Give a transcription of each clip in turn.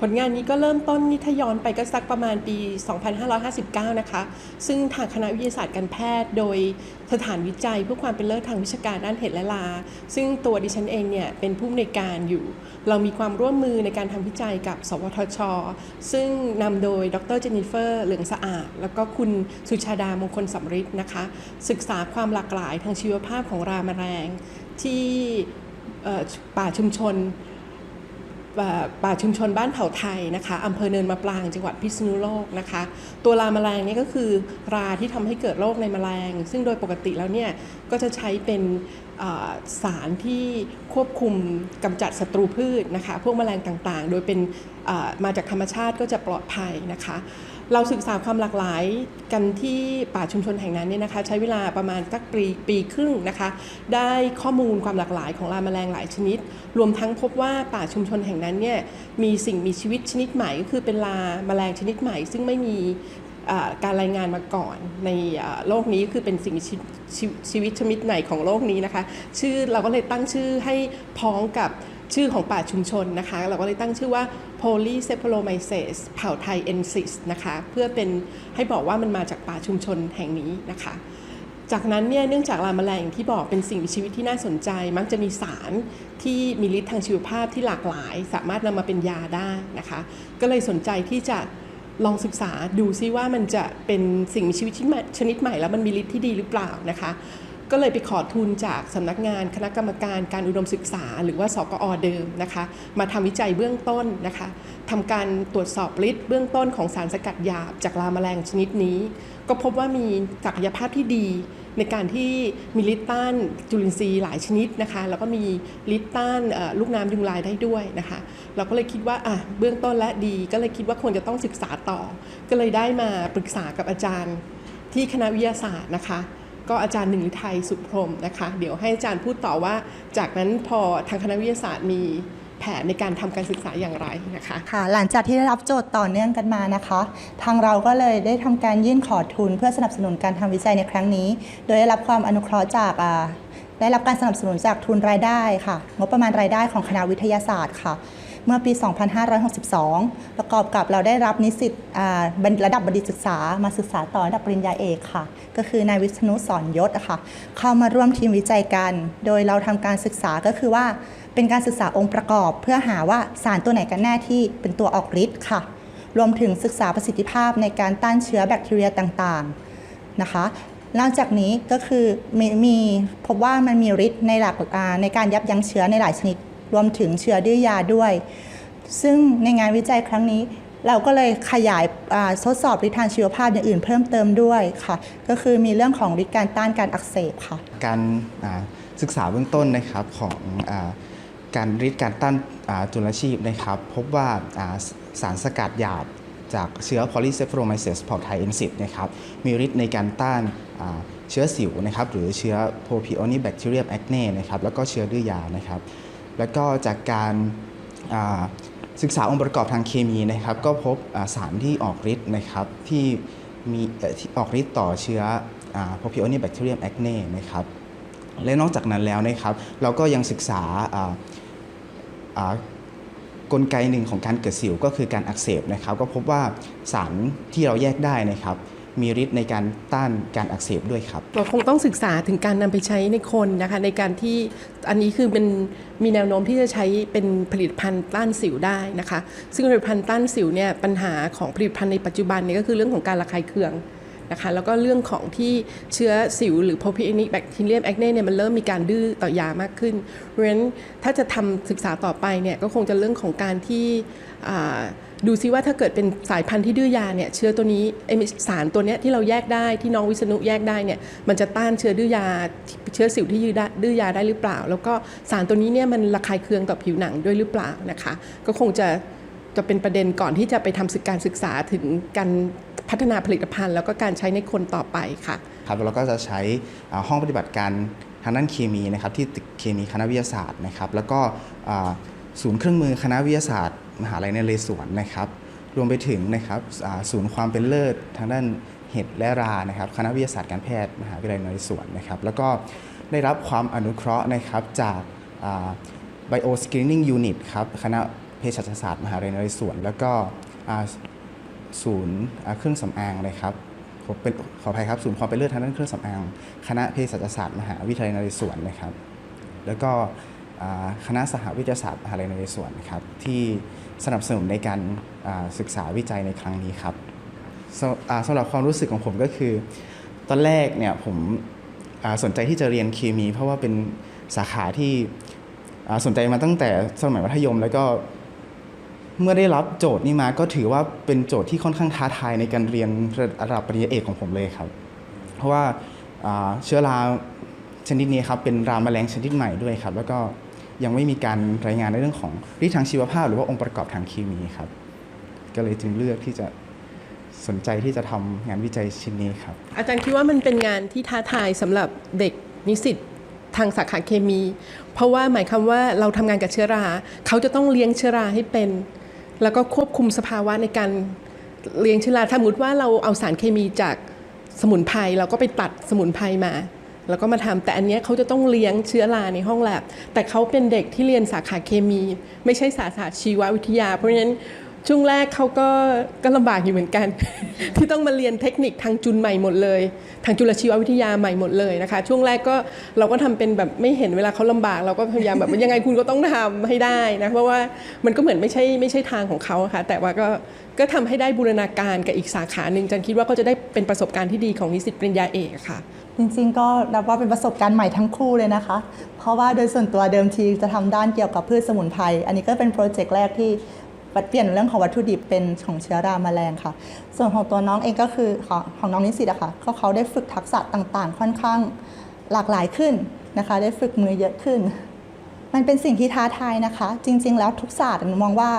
ผลงานนี้ก็เริ่มต้นนี่ถ้าย้อนไปก็สักประมาณปี 2559 นะคะ ซึ่งทางคณะวิทยาศาสตร์การแพทย์ โดยสถานวิจัยเพื่อความเป็นเลิศทางวิชาการด้านเห็ดและลา ซึ่งตัวดิฉันเองเนี่ยเป็นผู้อำนวยการอยู่ เรามีความร่วมมือในการทำวิจัยกับ สวทช ซึ่งนำโดยดรเจนิเฟอร์ เหลืองสะอาด แล้วก็คุณสุชาดามงคลสำริดนะคะ ศึกษาความหลากหลายทางชีวภาพของรามแมลงที่ป่าชุมชน ป่าชุมชนบ้านเผ่าไทยนะคะอำเภอเนินมะปรางจังหวัดพิษณุโลกนะคะ ตัวราแมลงนี่ก็คือราที่ทำให้เกิดโรคในแมลง ซึ่งโดยปกติแล้วเนี่ยก็จะใช้เป็น สารที่ควบคุมกำจัดศัตรูพืชนะคะ พวกแมลงต่างๆ โดยเป็นมาจากธรรมชาติก็จะปลอดภัยนะคะ เราศึกษาความหลากหลายกันที่ป่าชุมชนแห่งนั้นเนี่ยนะคะ ใช้เวลาประมาณสักปีปีครึ่งนะคะ ได้ข้อมูลความหลากหลายของราแมลงหลายชนิด รวมทั้งพบว่าป่าชุมชนแห่งนั้นเนี่ยมีสิ่งมีชีวิตชนิดใหม่ก็คือเป็นราแมลงชนิดใหม่ ซึ่งไม่มี การรายงานมาก่อนในโลกนี้คือเป็นสิ่งมีชีวิตชีชีวิตชนิดใหม่ของโลกนี้นะคะ ชื่อเราก็เลยตั้งชื่อให้พ้องกับชื่อของป่าชุมชนนะคะ เราก็เลยตั้งชื่อว่า Polycephalomyces เผ่าไทย ensis นะคะเพื่อเป็นให้บอกว่ามันมาจากป่าชุมชนแห่งนี้นะคะจากนั้นเนี่ยเนื่องจากราแมลงอย่างที่บอกเป็นสิ่งมีชีวิตที่น่าสนใจ มักจะมีสารที่มีฤทธิ์ทางชีวภาพที่หลากหลาย สามารถนำมาเป็นยาได้นะคะ ก็เลยสนใจที่จะ ลองศึกษาดูซิว่ามันจะเป็นสิ่งมีชีวิตชนิดใหม่ชนิดใหม่แล้วมันมีฤทธิ์ที่ดีหรือเปล่านะคะก็เลยไปขอทุนจากสำนักงานคณะกรรมการการอุดมศึกษา หรือว่าสกอเดิมนะคะ มาทำวิจัยเบื้องต้นนะคะทำการตรวจสอบฤทธิ์เบื้องต้นของสารสกัดยาบจากลาแมลงชนิดนี้ ก็พบว่ามีศักยภาพที่ดี ในการที่มีฤทธิ์ต้านจุลินทรีย์หลายชนิดนะคะ แล้วก็มีฤทธิ์ต้านลูกน้ำยุงลายได้ด้วยนะคะ เราก็เลยคิดว่าอะเบื้องต้นและดี ก็เลยคิดว่าควรจะต้องศึกษาต่อ ก็เลยได้มาปรึกษากับอาจารย์ ที่คณะวิทยาศาสตร์นะคะก็อาจารย์หนึ่งฤทัยสุพรมนะคะ เดี๋ยวให้อาจารย์พูดต่อว่า จากนั้นพอทางคณะวิทยาศาสตร์มี แผนในการทำการศึกษาอย่างไรนะคะค่ะหลังจากที่ได้รับโจทย์ต่อเนื่องกันมานะคะ ทางเราก็เลยได้ทำการยื่นขอทุน เพื่อสนับสนุนการทำวิจัยในครั้งนี้ โดยได้รับความอนุเคราะห์จากได้รับการสนับสนุนจากทุนรายได้ค่ะงบประมาณรายได้ของคณะวิทยาศาสตร์ค่ะ เมื่อปี 2562 ประกอบกับเราได้รับนิสิตระดับบัณฑิตศึกษามาศึกษาต่อระดับปริญญาเอกค่ะ ก็คือนายวิษณุสอนยศค่ะ เข้ามาร่วมทีมวิจัยกัน โดยเราทำการศึกษาก็คือว่า เป็นการศึกษาองค์ประกอบ เพื่อหาว่าสารตัวไหนกันแน่ที่เป็นตัวออกฤทธิ์ค่ะ รวมถึงศึกษาประสิทธิภาพในการต้านเชื้อแบคทีเรียต่างๆนะคะนอกจากนี้ก็คือมีมีพบว่ามันมีฤทธิ์ในหลักในการยับยั้งเชื้อในหลายชนิด รวมถึงเชื้อดื้อยาด้วย ซึ่งในงานวิจัยครั้งนี้ เราก็เลยขยายทดสอบฤทธิ์ทางชีวภาพอย่างอื่นเพิ่มเติมด้วยค่ะ ก็คือมีเรื่องของฤทธิ์การต้านการอักเสบค่ะ การศึกษาเบื้องต้นนะครับของ การฤทธิ์การต้านจุลชีพนะครับ พบว่าสารสกัดหยาบจากเชื้อ Polycephalomyces เผ่าไทย N10 นะครับมีฤทธิ์ในการต้านเชื้อสิวนะครับหรือเชื้อ Propionibacterium acne นะครับแล้วก็เชื้อดื้อยานะครับ แล้วก็จากการศึกษาองค์ประกอบทางเคมีนะครับ ก็พบสารที่ออกฤทธิ์นะครับที่มีออที่ออกฤทธิ์ต่อเชื้ออ Propionibacterium acne นะครับและนอกจากนั้นแล้วนะครับ เราก็ยังศึกษาา กลไกหนึ่งของการเกิดสิวก็คือการอักเสบนะครับ ก็พบว่าสารที่เราแยกได้นะครับ มีฤทธิ์ในการต้านการอักเสบด้วยครับเราคงต้องศึกษาถึงการนำไปใช้ในคนนะคะ ในการที่อันนี้คือเป็นมีแนวโน้มที่จะใช้เป็นผลิตภัณฑ์ต้านสิวได้นะคะ ซึ่งผลิตภัณฑ์ต้านสิวเนี่ยปัญหาของผลิตภัณฑ์ในปัจจุบันเนี่ยก็คือเรื่องของการระคายเคือง นะคะแล้วก็เรื่องของที่เชื้อสิวหรือ Propionibacterium bacterium acne เนี่ยมันเริ่มมีการดื้อต่อยามากขึ้น เพราะฉะนั้นถ้าจะทำศึกษาต่อไปเนี่ยก็คงจะเรื่องของการที่ดูซิว่าถ้าเกิดเป็นสายพันธุ์ที่ดื้อยาเนี่ยเชื้อตัวนี้สารตัวเนี้ยที่เราแยกได้ที่น้องวิษณุแยกได้เนี่ยมันจะต้านเชื้อดื้อยาเชื้อสิวที่ยืดดื้อยาได้หรือเปล่า แล้วก็สารตัวนี้เนี่ยมันระคายเคืองต่อผิวหนังด้วยหรือเปล่านะคะ ก็คงจะจะเป็นประเด็นก่อนที่จะไปทำศึกการศึกษาถึงการ พัฒนาผลิตภัณฑ์ แล้วก็การใช้ในคนต่อไปค่ะครับเราก็จะใช้ห้องปฏิบัติการทางด้านเคมีนะครับที่ตึกเคมีคณะวิทยาศาสตร์นะครับ แล้วก็ศูนย์เครื่องมือคณะวิทยาศาสตร์ มหาลัยนเรศวรนะครับ รวมไปถึงนะครับศูนย์ความเป็นเลิศทางด้านเห็ดและรานะครับ คณะวิทยาศาสตร์การแพทย์มหาวิทยาลัยนเรศวรนะครับ แล้วก็ได้รับความอนุเคราะห์นะครับจาก Bio Screening Unit ครับคณะเภสัชศาสตร์ มหาวิทยาลัยนเรศวรแล้วก็ ศูนย์เครื่องสำอางนะครับผมเป็นขออภัยครับศูนย์ความเป็นเลิศทางด้านเครื่องสำอาง คณะเภสัชศาสตร์มหาวิทยาลัยนเรศวรนะครับ แล้วก็คณะสหวิทยาศาสตร์มหาวิทยาลัยนเรศวรนครับที่สนับสนุนในการศึกษาวิจัยในครั้งนี้ครับสำอ่าสำหรับความรู้สึกของผมก็คือ ตอนแรกเนี่ยผมสนใจที่จะเรียนเคมี เพราะว่าเป็นสาขาที่สนใจมาตั้งแต่สมัยมัธยม แล้วก็ เมื่อได้รับโจทย์นี้มาก็ถือว่าเป็นโจทย์ที่ค่อนข้างท้าทายในการเรียนระดับปริญญาเอกของผมเลยครับ เพราะว่าเชื้อราชนิดนี้ครับเป็นราแมลงชนิดใหม่ด้วยครับ แล้วก็ยังไม่มีการรายงานในเรื่องของฤทธิ์ทางชีวภาพ หรือว่าองค์ประกอบทางเคมีครับ ก็เลยจึงเลือกที่จะสนใจที่จะทำงานวิจัยชิ้นนี้ครับ อาจารย์คิดว่ามันเป็นงานที่ท้าทายสำหรับเด็กนิสิตทางสาขาเคมี เพราะว่าหมายความว่าเราทำงานกับเชื้อรา เขาจะต้องเลี้ยงเชื้อราให้เป็น แล้วก็ควบคุมสภาวะในการเลี้ยงเชื้อราถ้าสมมติว่าเราเอาสารเคมีจากสมุนไพรเราก็ไปตัดสมุนไพรมา แล้วก็มาทำแต่อันนี้เขาจะต้องเลี้ยงเชื้อราในห้องแลบแต่เขาเป็นเด็กที่เรียนสาขาเคมี ไม่ใช่สาขาชีววิทยา เพราะฉะนั้น ช่วงแรกเขาก็ก็ลำบากอยู่เหมือนกัน ที่ต้องมาเรียนเทคนิคทางจุลใหม่หมดเลย ทางจุลชีววิทยาใหม่หมดเลยนะคะ ช่วงแรกก็เราก็ทำเป็นแบบไม่เห็นเวลาเขาลำบาก เราก็พยายามแบบยังไงคุณก็ต้องทำให้ได้นะเพราะว่ามันก็เหมือนไม่ใช่ไม่ใช่ทางของเขาะค่ะ แต่ว่าก็ก็ทำให้ได้บูรณาการกับอีกสาขาหนึ่งจันคิดว่าก็จะได้เป็นประสบการณ์ที่ดีของนิสิตปริญญาเอกค่ะ จริงๆ ก็นับว่าเป็นประสบการณ์ใหม่ทั้งคู่เลยนะคะ เพราะว่าโดยส่วนตัวเดิมทีจะทำด้านเกี่ยวกับพืชสมุนไพรอันนี้ก็เป็นโปรเจกต์แรกที่ เปลี่ยนเรื่องของวัตถุดิบเป็นของเชื้อรามแมลงค่ะ ส่วนของตัวน้องเองก็คือของของน้องนิสิตอะค่ะก็เขาได้ฝึกทักษะต่างๆ ค่อนข้างหลากหลายขึ้นนะคะ ได้ฝึกมือเยอะขึ้น มันเป็นสิ่งที่ท้าทายนะคะ จริง ๆ แล้วทุกศาสตร์มองว่า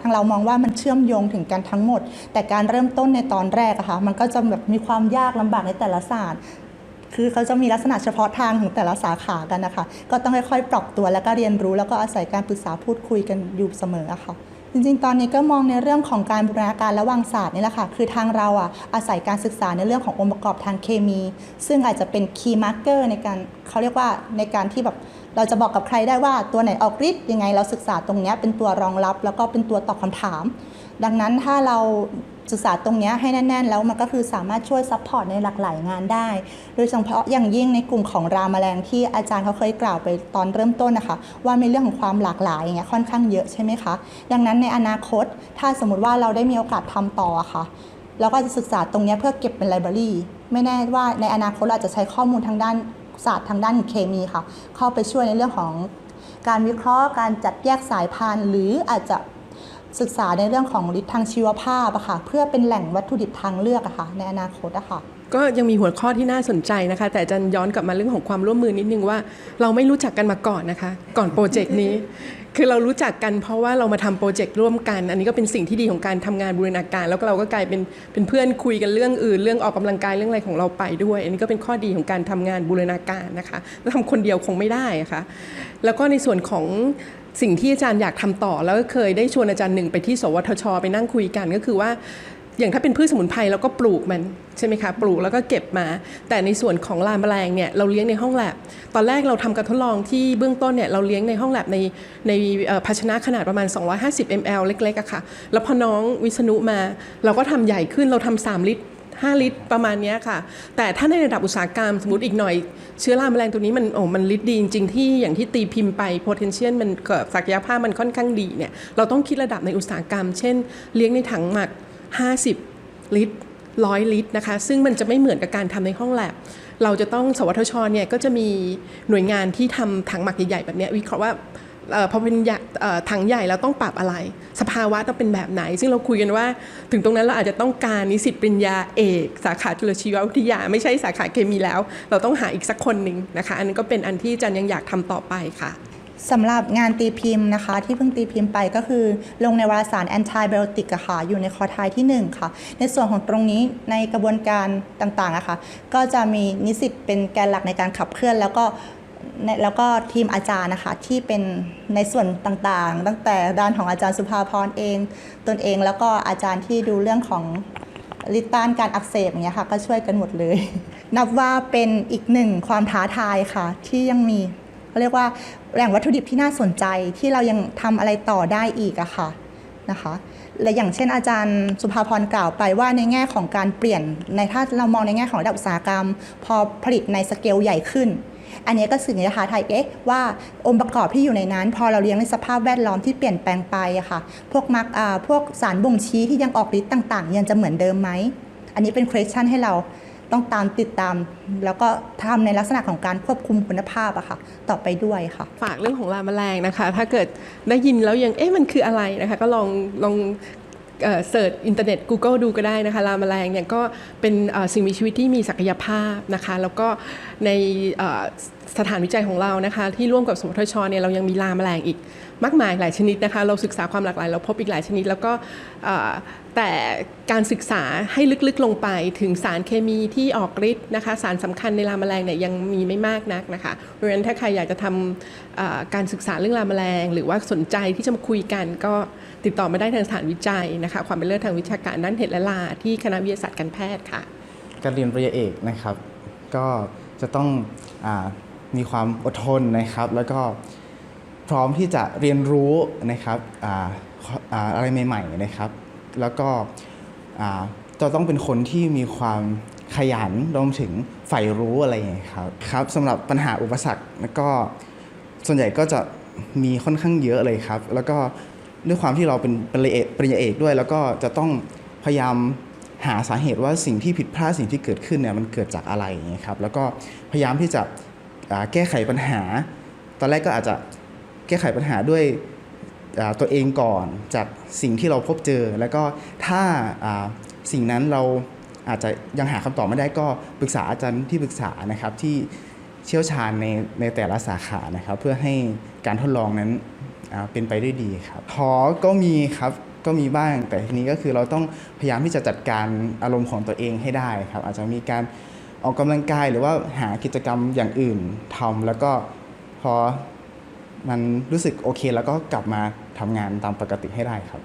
ทางเรามองว่ามันเชื่อมโยงถึงกันทั้งหมด แต่การเริ่มต้นในตอนแรกอะค่ะมันก็จะแบบมีความยากลำบากในแต่ละศาสตร์คือเขาจะมีลักษณะเฉพาะทางของแต่ละสาขากันนะคะ ก็ต้องค่อยๆ ปรับตัวแล้วก็เรียนรู้ แล้วก็อาศัยการปรึกษาพูดคุยกันอยู่เสมออะค่ะ จริงๆ ตอนนี้ก็มองในเรื่องของการบูรณาการระหว่างศาสตร์นี่แหละค่ะคือทางเราอะอาศัยการศึกษาในเรื่องขององค์ประกอบทางเคมี ซึ่งอาจจะเป็นคีย์มาร์เกอร์ในการเขาเรียกว่าในการที่แบบเราจะบอกกับใครได้ว่าตัวไหนออกฤทธิ์ยังไงเราศึกษาตรงนี้เป็นตัวรองรับ แล้วก็เป็นตัวตอบคำถาม ดังนั้นถ้าเรา ศึกษาตรงนี้ให้แน่น ๆ แล้วมันก็คือสามารถช่วยซัพพอร์ตในหลากหลายงานได้ โดยเฉพาะอย่างยิ่งในกลุ่มของรามแมลงที่อาจารย์เขาเคยกล่าวไปตอนเริ่มต้นนะคะ ว่ามีเรื่องของความหลากหลายอย่างเงี้ยค่อนข้างเยอะใช่ไหมคะ ดังนั้นในอนาคตถ้าสมมติว่าเราได้มีโอกาสทำต่ออะค่ะ เราก็จะศึกษาตรงนี้เพื่อเก็บเป็นไลบรารีไม่แน่ว่าในอนาคตเราอาจจะใช้ข้อมูลทางด้านศาสตร์ทางด้านเคมีค่ะ เข้าไปช่วยในเรื่องของการวิเคราะห์การจัดแยกสายพันธุ์ หรืออาจจะ ศึกษาในเรื่องของฤทธิ์ทางชีวภาพอะค่ะเพื่อเป็นแหล่งวัตถุดิบทางเลือกอะค่ะในอนาคตอะค่ะก็ยังมีหัวข้อที่น่าสนใจนะคะ แต่จารย์ย้อนกลับมาเรื่องของความร่วมมือนิดนึงว่าเราไม่รู้จักกันมาก่อนนะคะ ก่อนโปรเจกต์นี้ คือเรารู้จักกันเพราะว่าเรามาทำโปรเจกต์ร่วมกัน อันนี้ก็เป็นสิ่งที่ดีของการทำงานบูรณาการ แล้วก็เราก็กลายเป็นเป็นเพื่อนคุยกันเรื่องอื่น เรื่องออกกำลังกายเรื่องอะไรของเราไปด้วย อันนี้ก็เป็นข้อดีของการทำงานบูรณาการนะคะทำคนเดียวคงไม่ได้อะคะแล้วก็ในส่วนของ สิ่งที่อาจารย์อยากทำต่อ แล้วก็เคยได้ชวนอาจารย์หนึ่งไปที่สวทช ไปนั่งคุยกันก็คือว่าอย่างถ้าเป็นพืชสมุนไพรเราก็ปลูกมันใช่ไหมคะ ปลูกแล้วก็เก็บมา แต่ในส่วนของลาแมลงเนี่ยเราเลี้ยงในห้องแลบ ตอนแรกเราทำการทดลองที่เบื้องต้นเนี่ยเราเลี้ยงในห้องแลบในในภาชนะขนาดประมาณ 250 ml เล็กๆอะค่ะ แล้วพอน้องวิษณุมา เราก็ทำใหญ่ขึ้นเราทำ3ลิตร 5 ลิตรประมาณนี้ค่ะ แต่ถ้าในระดับอุตสาหกรรมสมมติอีกหน่อย เชื้อราแมลงตัวนี้มันโอ้มันลิตรดีจริงๆที่อย่างที่ตีพิมพ์ไป potential มันเกิดศักยภาพมันค่อนข้างดีเนี่ยเราต้องคิดระดับในอุตสาหกรรม เช่น เลี้ยงในถังหมัก 50 ลิตรร้อยลิตรนะคะซึ่งมันจะไม่เหมือนกับการทำในห้องแลบเราจะต้องสวทชเนี่ยก็จะมีหน่วยงานที่ทำถังหมักใหญ่ๆแบบเนี้ยวิเคราะห์ว่า พอเป็นถังใหญ่เราต้องปรับอะไร สภาวะต้องเป็นแบบไหน ซึ่งเราคุยกันว่า ถึงตรงนั้นเราอาจจะต้องการนิสิตปริญญาเอก สาขาจุลชีววิทยา ไม่ใช่สาขาเคมีแล้ว เราต้องหาอีกสักคนหนึ่งนะคะ อันนี้นก็เป็นอันที่จันยังอยากทำต่อไปค่ะสำหรับงานตีพิมพ์นะคะ ที่เพิ่งตีพิมพ์ไปก็คือ ลงในวารสาร antibiotic อะค่ะอยู่ในคอท้ายที่ 1 ค่ะ ในส่วนของตรงนี้ในกระบวนการต่างๆอะค่ะก็จะมีนิสิตเป็นแกนหลักในการขับเคลื่อน แล้วก็ แล้วก็ทีมอาจารย์นะคะที่เป็นในส่วนต่างๆ ตั้งแต่ด้านของอาจารย์สุภาพรเอง ตนเองแล้วก็อาจารย์ที่ดูเรื่องของลิต้านการอักเสบอย่างเงี้ยค่ะก็ช่วยกันหมดเลย นับว่าเป็นอีกหนึ่งความท้าทายค่ะ ที่ยังมีเขาเรียกว่าแหล่งวัตถุดิบที่น่าสนใจที่เรายังทำอะไรต่อได้อีกอะค่ะนะคะ และอย่างเช่นอาจารย์สุภาพรกล่าวไปว่าในแง่ของการเปลี่ยนในถ้าเรามองในแง่ของระดับอุตสาหกรรม พอผลิตในสเกลใหญ่ขึ้น อันนี้ก็สื่อในท้าทายเอ๊ะว่าองค์ประกอบที่อยู่ในนั้น พอเราเลี้ยงในสภาพแวดล้อมที่เปลี่ยนแปลงไปอะค่ะพวกมักอ่าพวกสารบ่งชี้ที่ยังออกฤทธิ์ต่าง ๆ ยังจะเหมือนเดิมไหมอันนี้เป็น question ให้เรา ต้องตามติดตาม แล้วก็ทำในลักษณะของการควบคุมคุณภาพอะค่ะ ต่อไปด้วยค่ะ ฝากเรื่องของลาแมลงนะคะ ถ้าเกิดได้ยินแล้วยังเอ๊ะมันคืออะไรนะคะ ก็ลองลองเสิร์ชอินเทอร์เน็ต Google ดูก็ได้นะคะลาแมลงเนี่ยก็เป็นสิ่งมีชีวิตที่มีศักยภาพนะคะ แล้วก็ในสถานวิจัยของเรานะคะที่ร่วมกับสมทชเนี่ยเรายังมีลาแมลงอีกมากมายหลายชนิดนะคะเราศึกษาความหลากหลาย เราพบอีกหลายชนิด แล้วก็แต่การศึกษาให้ลึกๆลงไปถึงสารเคมีที่ออกฤทธิ์นะคะสารสำคัญในลาแมลงเนี่ยยังมีไม่มากนักนะคะเพราะฉะนั้นถ้าใครอยากจะทำเอ่อการศึกษาเรื่องลาแมลง หรือว่าสนใจที่จะมาคุยกันก็ติดต่อมาได้ทางสถานวิจัยนะคะความเป็นเลิศทางวิชาการด้านเห็ดและลาที่คณะวิทยาศาสตร์การแพทย์ค่ะการเรียนปริญญาเอกนะครับ ก็จะต้องอ มีความอดทนนะครับ แล้วก็พร้อมที่จะเรียนรู้นะครับออะไรใหม่ๆนะครับ แล้วก็จะต้องเป็นคนที่มีความขยันรวมถึงใฝ่รู้อะไรอย่างเงี้ยครับครับสำหรับปัญหาอุปสรรคแล้วก็ส่วนใหญ่ก็จะมีค่อนข้างเยอะเลยครับ แล้วก็ด้วยความที่เราเป็นปริญญาเอกปริญญาเอกด้วย แล้วก็จะต้องพยายามหาสาเหตุว่าสิ่งที่ผิดพลาดสิ่งที่เกิดขึ้นเนี่ยมันเกิดจากอะไรอย่างเงี้ยครับแล้วก็พยายามที่จะ แก้ไขปัญหา ตอนแรกก็อาจจะแก้ไขปัญหาด้วยตัวเองก่อนจากสิ่งที่เราพบเจอ แล้วก็ถ้าสิ่งนั้นเราอาจจะยังหาคำตอบไม่ได้ก็ปรึกษาอาจารย์ที่ปรึกษานะครับที่เชี่ยวชาญในในแต่ละสาขานะครับ เพื่อให้การทดลองนั้นเป็นไปด้วยดีครับท้อก็มีครับก็มีบ้าง แต่ทีนี้ก็คือเราต้องพยายามที่จะจัดการอารมณ์ของตัวเองให้ได้ครับ อาจจะมีการ ออกกำลังกายหรือว่าหากิจกรรมอย่างอื่นทำแล้วก็พอมันรู้สึกโอเค แล้วก็กลับมาทำงานตามปกติให้ได้ครับ